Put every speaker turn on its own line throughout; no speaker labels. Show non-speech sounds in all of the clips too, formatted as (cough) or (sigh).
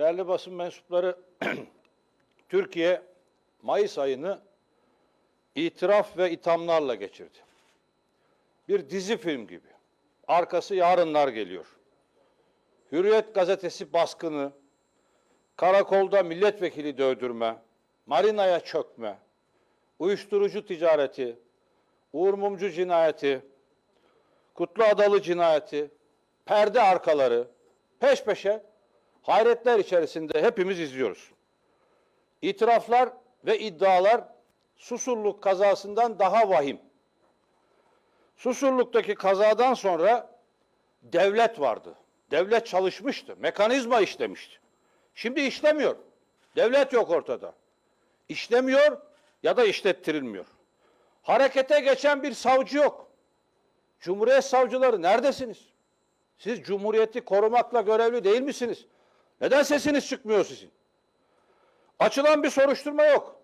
Değerli basın mensupları, (clears throat) Türkiye Mayıs ayını itiraf ve ithamlarla geçirdi. Bir dizi film gibi. Arkası yarınlar geliyor. Hürriyet gazetesi baskını, karakolda milletvekili dövdürme, marinaya çökme, uyuşturucu ticareti, Uğur Mumcu cinayeti, Kutlu Adalı cinayeti, perde arkaları peş peşe hayretler içerisinde hepimiz izliyoruz. İtiraflar ve iddialar Susurluk kazasından daha vahim. Susurluk'taki kazadan sonra devlet vardı. Devlet çalışmıştı. Mekanizma işlemişti. Şimdi işlemiyor. Devlet yok ortada. İşlemiyor ya da işlettirilmiyor. Harekete geçen bir savcı yok. Cumhuriyet savcıları neredesiniz? Siz cumhuriyeti korumakla görevli değil misiniz? Neden sesiniz çıkmıyor sizin? Açılan bir soruşturma yok.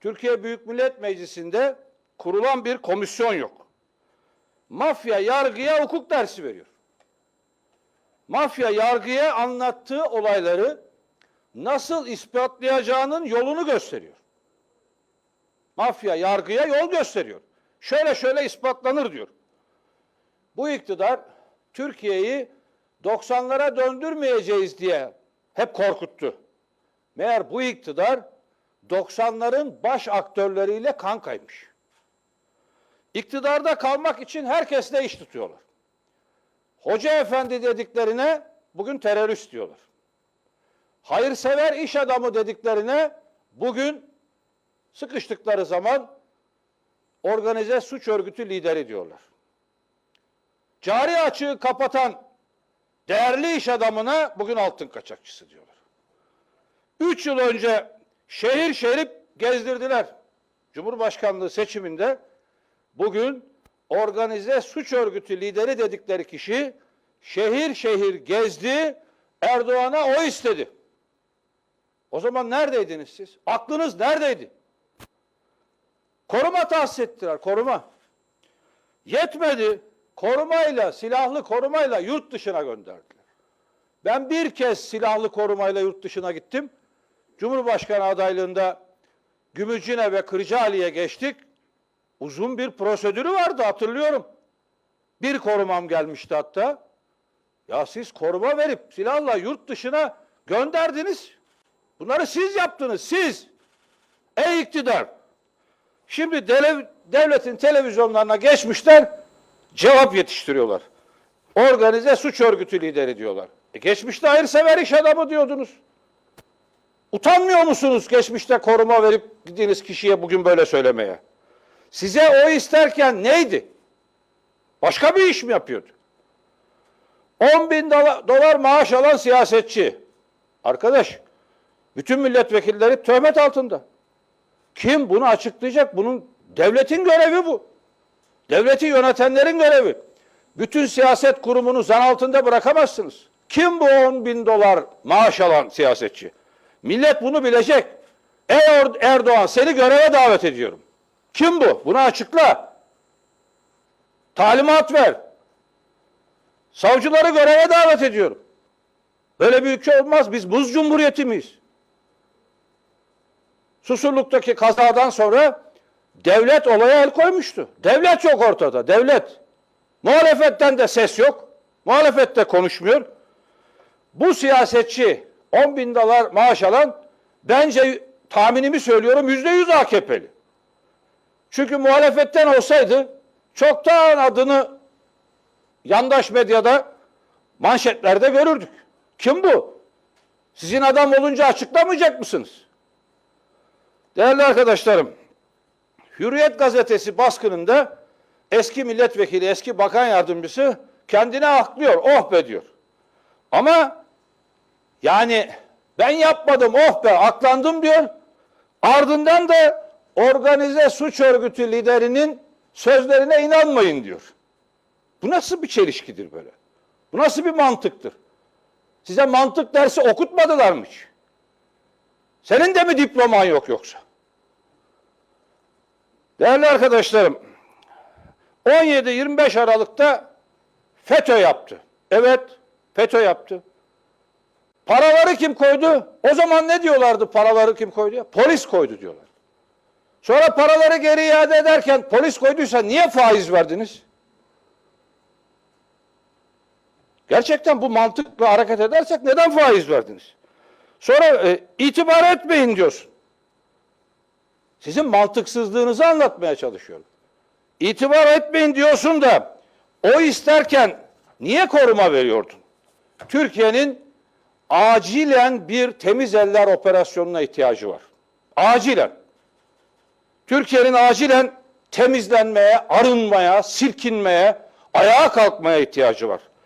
Türkiye Büyük Millet Meclisi'nde kurulan bir komisyon yok. Mafya yargıya hukuk dersi veriyor. Mafya yargıya anlattığı olayları nasıl ispatlayacağının yolunu gösteriyor. Mafya yargıya yol gösteriyor. Şöyle şöyle ispatlanır diyor. Bu iktidar Türkiye'yi 90'lara döndürmeyeceğiz diye hep korkuttu. Meğer bu iktidar 90'ların baş aktörleriyle kan kaymış. İktidarda kalmak için herkesle iş tutuyorlar. Hoca efendi dediklerine bugün terörist diyorlar. Hayırsever iş adamı dediklerine bugün sıkıştıkları zaman organize suç örgütü lideri diyorlar. Cari açığı kapatan değerli iş adamına bugün altın kaçakçısı diyorlar. Üç yıl önce şehir şehir gezdirdiler. Cumhurbaşkanlığı seçiminde bugün organize suç örgütü lideri dedikleri kişi şehir şehir gezdi, Erdoğan'a o istedi. O zaman neredeydiniz siz? Aklınız neredeydi? Koruma tahsis ettiler, koruma. Yetmedi, korumayla, silahlı korumayla yurt dışına gönderdiler. Ben bir kez silahlı korumayla yurt dışına gittim. Cumhurbaşkanı adaylığında Gümüşcine ve Kırcaali'ye geçtik. Uzun bir prosedürü vardı hatırlıyorum. Bir korumam gelmişti hatta. Ya siz koruma verip silahla yurt dışına gönderdiniz. Bunları siz yaptınız, siz. Ey iktidar! Şimdi devletin televizyonlarına geçmişler, cevap yetiştiriyorlar. Organize suç örgütü lideri diyorlar. E geçmişte hayırsever iş adamı diyordunuz. Utanmıyor musunuz geçmişte koruma verip gittiğiniz kişiye bugün böyle söylemeye? Size o isterken neydi? Başka bir iş mi yapıyordu? 10 bin dola- dolar maaş alan siyasetçi. Arkadaş, bütün milletvekilleri töhmet altında. Kim bunu açıklayacak? Bunun devletin görevi bu. Devleti yönetenlerin görevi. Bütün siyaset kurumunu zan altında bırakamazsınız. Kim bu 10 bin dolar maaş alan siyasetçi? Millet bunu bilecek. Ey Er- Erdoğan seni göreve davet ediyorum. Kim bu? Bunu açıkla. Talimat ver. Savcıları göreve davet ediyorum. Böyle bir ülke olmaz. Biz buz cumhuriyeti miyiz? Susurluk'taki kazadan sonra devlet olaya el koymuştu. Devlet yok ortada, devlet. Muhalefetten de ses yok. Muhalefet de konuşmuyor. Bu siyasetçi 10 bin dolar maaş alan bence tahminimi söylüyorum yüzde yüz AKP'li. Çünkü muhalefetten olsaydı çoktan adını yandaş medyada manşetlerde görürdük. Kim bu? Sizin adam olunca açıklamayacak mısınız? Değerli arkadaşlarım, Hürriyet gazetesi baskınında eski milletvekili, eski bakan yardımcısı kendine aklıyor, oh be diyor. Ama yani ben yapmadım, oh be aklandım diyor. Ardından da organize suç örgütü liderinin sözlerine inanmayın diyor. Bu nasıl bir çelişkidir böyle? Bu nasıl bir mantıktır? Size mantık dersi okutmadılar mı hiç? Senin de mi diploman yok yoksa? Değerli arkadaşlarım, 17-25 Aralık'ta FETÖ yaptı. Evet, FETÖ yaptı. Paraları kim koydu? O zaman ne diyorlardı paraları kim koydu? ya? Polis koydu diyorlar. Sonra paraları geri iade ederken polis koyduysa niye faiz verdiniz? Gerçekten bu mantıkla hareket edersek neden faiz verdiniz? Sonra e, itibar etmeyin diyorsun. Sizin mantıksızlığınızı anlatmaya çalışıyorum. İtibar etmeyin diyorsun da o isterken niye koruma veriyordun? Türkiye'nin acilen bir temiz eller operasyonuna ihtiyacı var. Acilen. Türkiye'nin acilen temizlenmeye, arınmaya, silkinmeye, ayağa kalkmaya ihtiyacı var.